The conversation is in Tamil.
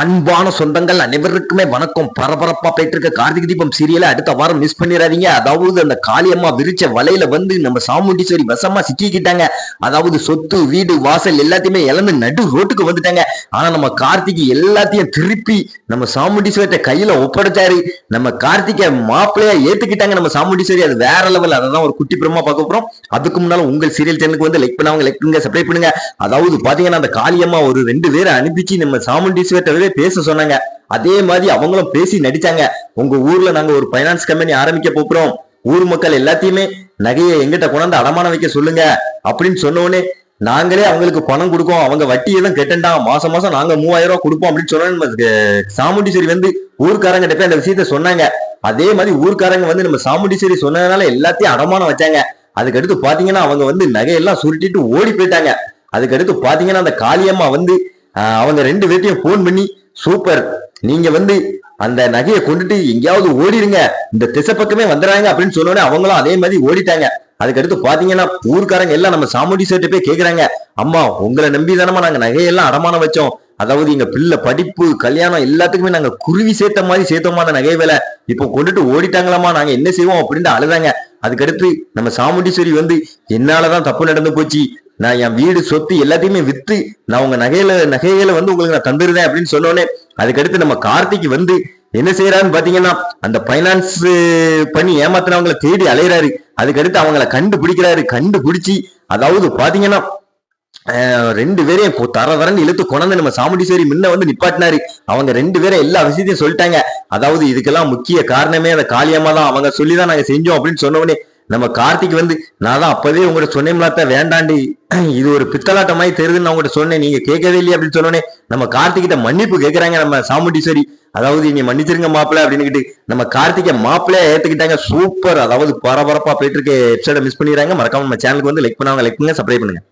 அன்பான சொந்தங்கள் அனைவருக்குமே வணக்கம். பரபரப்பா போயிட்டு இருக்க கார்த்திகை தீபம் சீரியலை அடுத்த வாரம் மிஸ் பண்ணிடாதீங்க. அதாவது அந்த காளியம்மா விரிச்ச வலையில வந்து நம்ம சாமுண்டீஸ்வரி வசமா சிக்கிக்கிட்டாங்க. அதாவது சொத்து வீடு வாசல் எல்லாத்தையுமே இழந்து நடு ரோட்டுக்கு வந்துட்டாங்க. ஆனா நம்ம கார்த்திகை எல்லாத்தையும் திருப்பி நம்ம சாமுண்டீஸ்வரிட்ட கையில ஒப்படைச்சாரு. நம்ம கார்த்திகை மாப்பிள்ளையா ஏத்துக்கிட்டாங்க நம்ம சாமுண்டீஸ்வரி. அது வேற லெவல் அதான் ஒரு குட்டி பிரமா பார்க்க போறோம். அதுக்கு முன்னால உங்கள் சீரியல் சேனலுக்கு வந்து லைக் பண்ணாங்க லைக் பண்ணுங்க சப்ஸ்கிரைப் பண்ணுங்க. அதாவது பாத்தீங்கன்னா அந்த காளியம்மா ஒரு ரெண்டு பேரை அனுப்பிச்சு நம்ம சாமுண்டீஸ்வர்கிட்டவே பேச சொன்னாங்க. அதே மாதிரி அவங்களும் பேசி நடிச்சாங்க. உங்க ஊர்ல நாங்க ஒரு பைனான்ஸ் கம்பெனி ஆரம்பிக்க போறோம் ஊர் மக்கள் எல்லாத்தையுமே நகையை எங்கிட்ட கொண்டாந்து அடமானம் வைக்க சொல்லுங்க. அப்படின்னு சொன்ன உடனே நாங்களே அவங்களுக்கு பணம் கொடுக்கோம். அவங்க வட்டி எல்லாம் கெட்டண்டா. மாசம் மாசம் நாங்க மூவாயிரம் ரூபாய் கொடுப்போம் அப்படின்னு சொன்னோன்னு சாமுண்டீஸ்வரி வந்து ஊர்க்காரங்கிட்ட போய் அந்த விஷயத்த சொன்னாங்க. அதே மாதிரி ஊர்க்காரங்க வந்து நம்ம சாமுண்டீஸ்வரி சொன்னதுனால எல்லாத்தையும் அடமானம் வச்சாங்க. அதுக்கடுத்து பாத்தீங்கன்னா அவங்க வந்து நகையெல்லாம் சுருட்டிட்டு ஓடி போயிட்டாங்க. அதுக்கடுத்து பாத்தீங்கன்னா அந்த காளியம்மா வந்து அவங்க ரெண்டு பேர்த்தையும் போன் பண்ணி சூப்பர். நீங்க வந்து அந்த நகையை கொண்டுட்டு எங்கேயாவது ஓடிடுங்க இந்த திசை பக்கமே வந்துடுறாங்க அப்படின்னு சொன்னோடனே அவங்களும் அதே மாதிரி ஓடிட்டாங்க. அதுக்கடுத்து பாத்தீங்கன்னா ஊர்க்காரங்க எல்லாம் நம்ம சாமுண்டீஸ்வர்கிட்ட போய் கேக்குறாங்க. அம்மா உங்களை நம்பி தானமா நாங்க நகையெல்லாம் அடமானம் வச்சோம். அதாவது எங்க பிள்ளை படிப்பு கல்யாணம் எல்லாத்துக்குமே நாங்க குருவி சேர்த்த மாதிரி சேர்த்தோமா அந்த நகை வேலை. இப்போ கொண்டுட்டு ஓடிட்டாங்களாமா நாங்க என்ன செய்வோம் அப்படின்ட்டு அழுதாங்க. அதுக்கடுத்து நம்ம சாமுண்டீஸ்வரி வந்து என்னாலதான் தப்பு நடந்து போச்சு. நான் என் வீடு சொத்து எல்லாத்தையுமே வித்து நான் உங்க நகையில நகைகளை வந்து உங்களுக்கு நான் தந்துருந்தேன் அப்படின்னு சொன்னோடனே அதுக்கடுத்து நம்ம கார்த்திக் வந்து என்ன செய்யறாருன்னு பாத்தீங்கன்னா அந்த பைனான்ஸ் பண்ணி ஏமாத்தினவங்களை தேடி அலையிறாரு. அதுக்கடுத்து அவங்கள கண்டுபிடிக்கிறாரு. கண்டுபிடிச்சி அதாவது பாத்தீங்கன்னா ரெண்டு பேரையும் கொ- தர தரன்னு இழுத்து கொண்டாந்து நம்ம சாமுண்டீஸ்வரி முன்ன வந்து நிப்பாட்டினாரு. அவங்க ரெண்டு பேரும் எல்லா விஷயத்தையும் சொல்லிட்டாங்க. அதாவது இதுக்கெல்லாம் முக்கிய காரணமே அந்த காளியம்மா தான். அவங்க சொல்லிதான் நாங்க செஞ்சோம் அப்படின்னு சொன்ன நம்ம கார்த்திக் வந்து நான் தான் அப்பவே உங்கள்ட்ட சொன்னேன்லாத்த வேண்டாண்டி. இது ஒரு பித்தலாட்ட மாதிரி தெரியுதுன்னு நான் சொன்னேன். நீங்க கேட்கவே இல்லையே அப்படின்னு சொன்னோன்னே நம்ம கார்த்திகிட்ட மன்னிப்பு கேட்கறாங்க நம்ம சாமுண்டீஸ்வரி அதாவது நீ மன்னிச்சிருங்க மாப்பிள்ள அப்படின்னுக்கிட்டு நம்ம கார்த்திகை மாப்பிள்ளைய ஏத்துக்கிட்டாங்க. சூப்பர் அதாவது பரபரப்பா போயிட்டு இருக்க எபிசோட மிஸ் பண்ணிடுறாங்க. மறக்காம நம்ம சேனலுக்கு வந்து லைக் பண்ணுவாங்க லைக் பண்ணுங்க சப்ஸ்கிரைப் பண்ணுங்க.